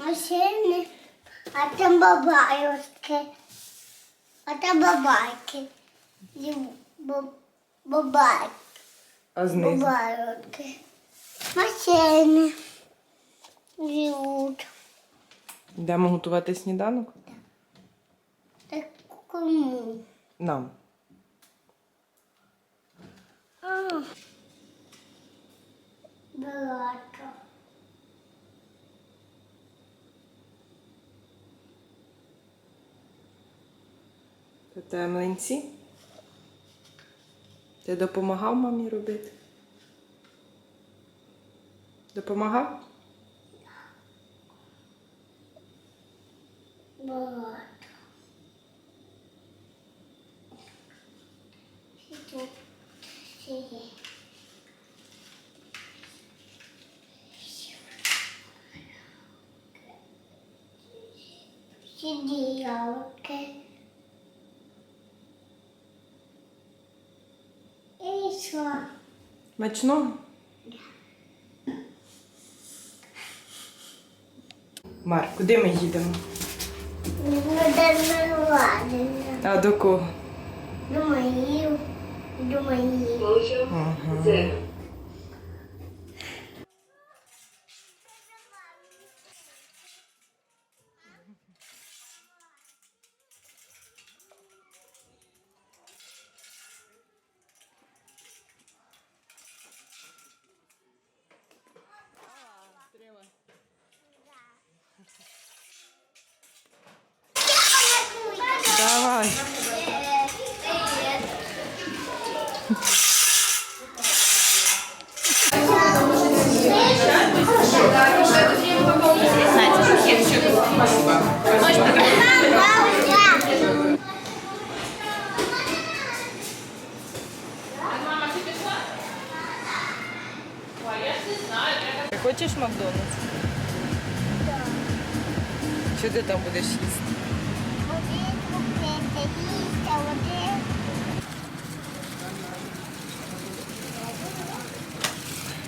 машини, а там бабайки. А там бабайки. Бабайки. А знизу? Бабайки. Машини. Живуть. Йдемо готувати сніданок? Так кому? Нам. А. Те млинці? Ти допомагав мамі робити? Допомагав? Багато. Що тут ще є? Сиділки. І що? Смачного? Марк, куди ми їдемо? До А до кого? До моїв. До думаю. Ага. Хочеш Макдональдс? Що ти там будеш їсти?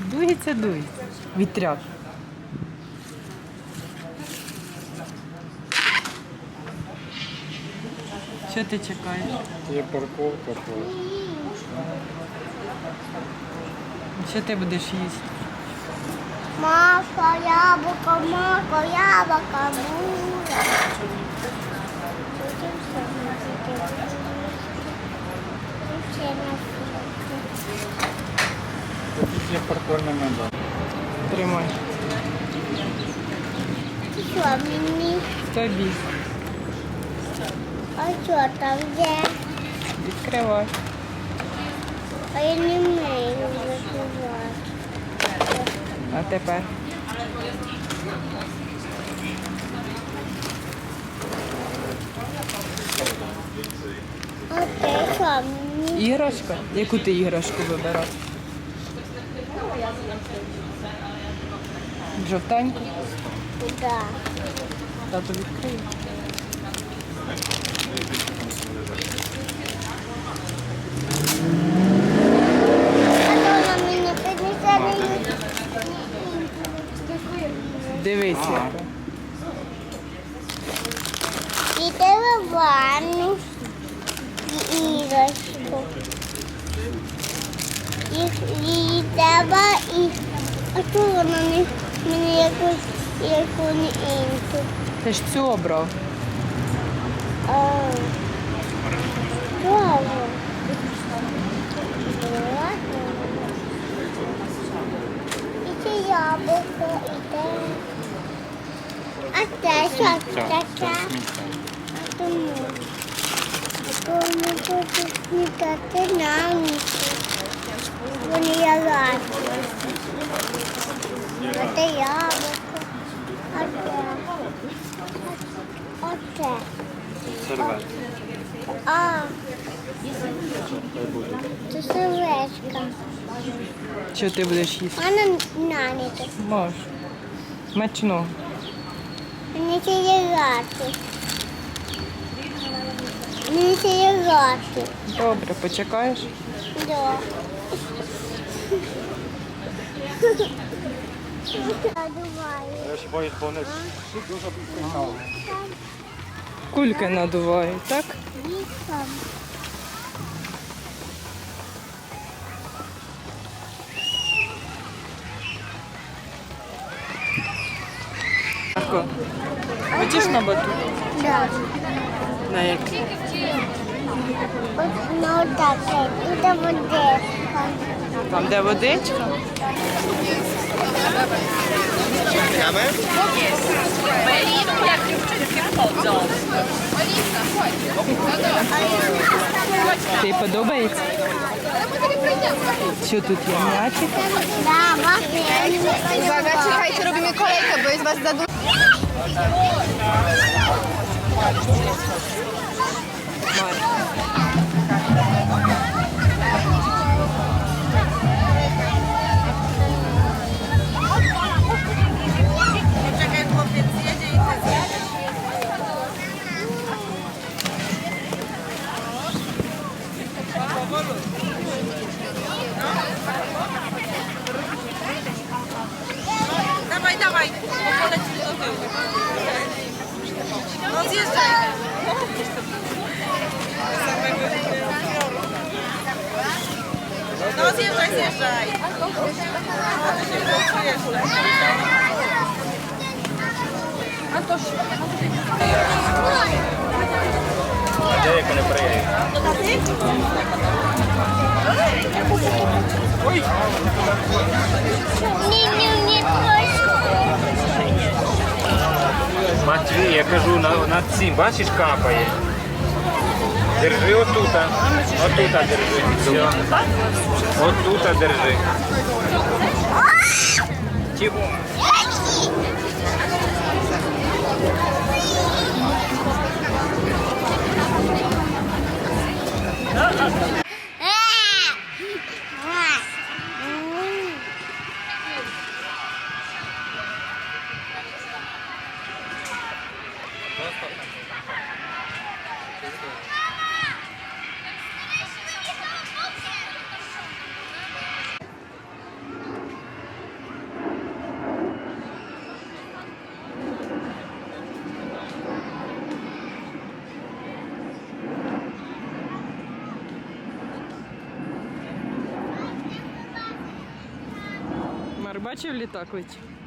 Дується, дується. Вітряк. Що ти чекаєш? Є парковка. Що ти будеш їсти? Мако, яблуко, мако, яблуко, бура. Тут є прикольний медаль. Тримай. Що мені? Тобі. А що там є? Відкривай. А я не вмію випивати. А тепер. Іграшка? Яку ти іграшку вибирав? Жовтеньку? Да. Тато відкриє. А то вона не, мені якусь яку не іншу. Ти ж цю обрав. А, Право. Ладно. І це яблуко, і те. А те що Це, це таке? сміття. Тому, тому тут смітати наміки. Вони ялаті. Оце. Серветки. А, це серветка. Що ти будеш їсти? Вона наніка. Можеш. Смачного. Мені це є грати. Мені це є грати. Добре, почекаєш? Да. Я ще боюсь, бо вони дуже цікаво. Кульки надувають, так? Марко, хочеш на батут? Да. На який? Ну таке. І до водичка. Там, де водичка? Тобі подобається? Що тут є м'ячик? Да, бачиш. Uwaga, czekajcie, robimy kolejkę, bo jest was za dużo. Марк. як вони приїдуть? Ні, ні, ні, точно. Матвій, я кажу, на, над цим, бачиш, капає. Держи отута. Отута держи. Все. Отута держи. Чого? Бачив літак летів?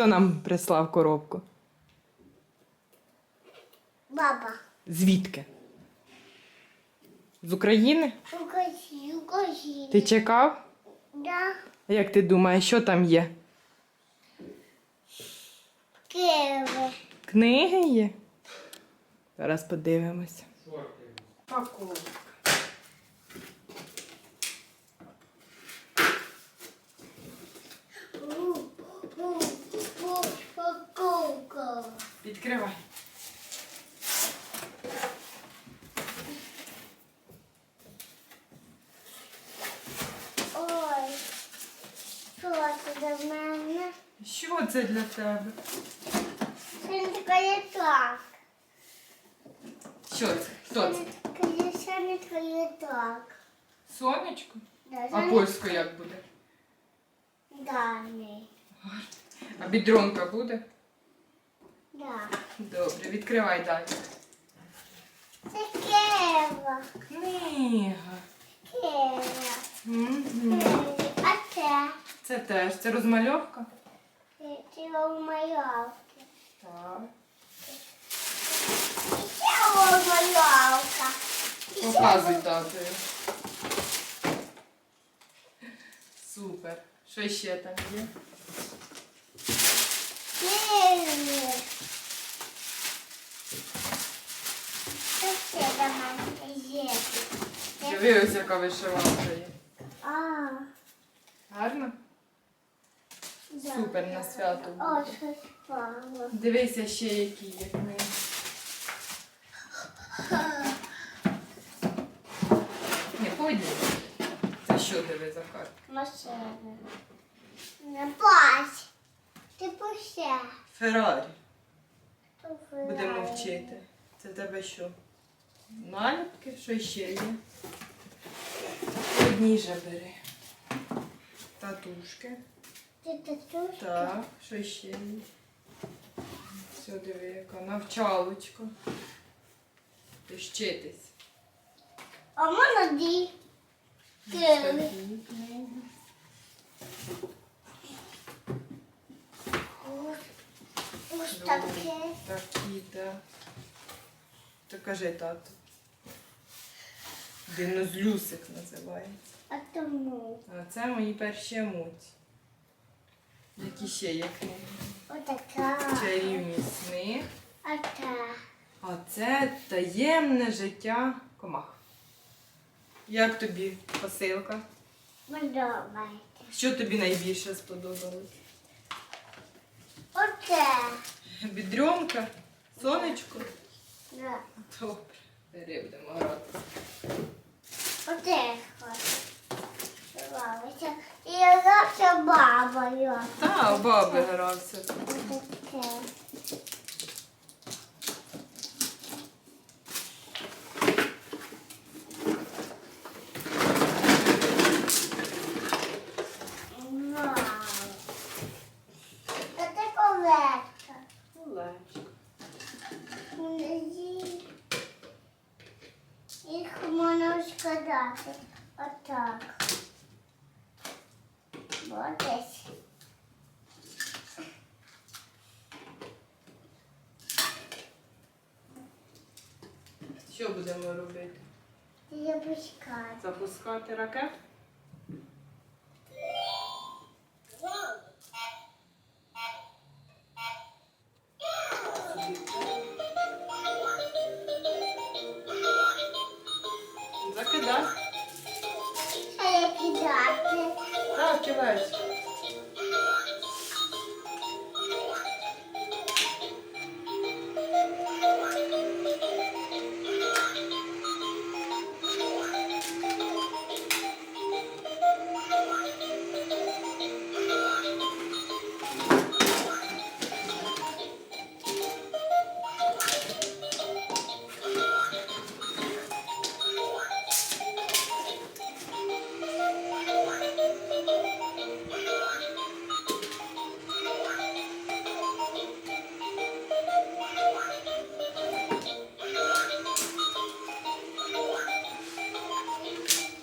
Хто нам прислав коробку? Баба. Звідки? З України? Укажи, укажи. Ти чекав? Да. А Як ти думаєш, що там є? Киви. Книги є? Зараз подивимося. Паковка. Відкривай. Ой. Що це для мене? Що це для тебе? Це не така так. Що це? Хто це? Конечно, не твоє так. Сонечко? Да, А польською як буде? Даний. А бідронка буде? Да. Добре, відкривай далі. Це Кева. Книга. Кева. Мгм. А це? Це теж. Це розмальовка? Це малявки. Так. І ще малявка. І Показуй татою. Супер. Що ще там є? Кева. Це ще домашнє є. Диви, яка вишиванка є. А, Гарно? да. Супер на свято. О, щось впало. Дивися ще які є книги. Не подій. Це що диви за карта? Машина. Не бач. Ти пуще. Феррарі. Будемо вчити. Це тебе що? Наліпки? Що ще є? Одні же бери. Татушки. Ти татушка? Так, що ще є? Все, диви, яка навчалочка. Ти вчитись. А. Такі книги. Ось таке. Такі, так. То кажи, тату. Динозлюсик називається. А тому. А це мої перші емоції. Які ще є книги? Отака. Чарівні сни. А та. А це таємне життя комах. Як тобі посилка? Подобається. Що тобі найбільше сподобалось? Оце. Бідрьонка? Сонечко? Да. Добре. Бери, будемо грати. Бабуся. І я грався бабою. Та, у баби грався. Отаке. Складати. Отак. Молодець. Що будемо робити? Запускати. Запускати ракет?